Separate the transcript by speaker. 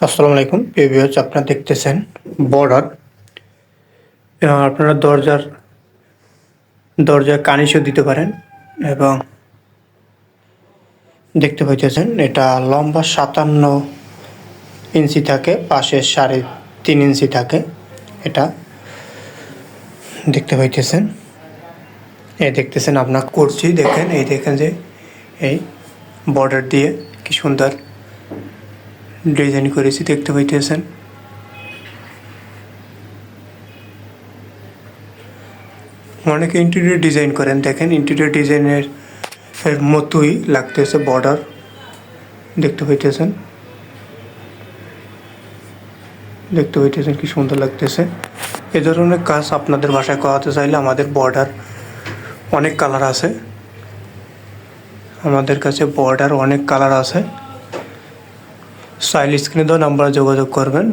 Speaker 1: আসসালামু আলাইকুম। প্রিভিয়াস আপনারা দেখতেছেন বর্ডার আপনারা দরজার দরজার কানিশও দিতে পারেন এবং দেখতে পাইতেছেন, এটা লম্বা সাতান্ন ইঞ্চি থাকে, পাশে সাড়ে তিন ইঞ্চি থাকে এটা। দেখতে পাইতেছেন। এই দেখতেছেন আপনার করছি দেখেন, এই দেখেন যে এই বর্ডার দিয়ে কি সুন্দর ডিজাইন করেছি, দেখতে পাইতেছেন। অনেকে ইন্টেরিয়র ডিজাইন করেন, দেখেন ইন্টেরিয়র ডিজাইনের মতোই লাগতেছে বর্ডার দেখতে পাইতেছেন। দেখতে পাইতেছেন কি সুন্দর লাগতেছে। এ ধরনের কাজ আপনাদের বাসায় করাতে চাইলে আমাদের বর্ডার অনেক কালার আছে। আমাদের কাছে বর্ডার অনেক কালার আছে। সাইল স্ক্রিনে দেওয়া নাম্বারে যোগাযোগ করবেন।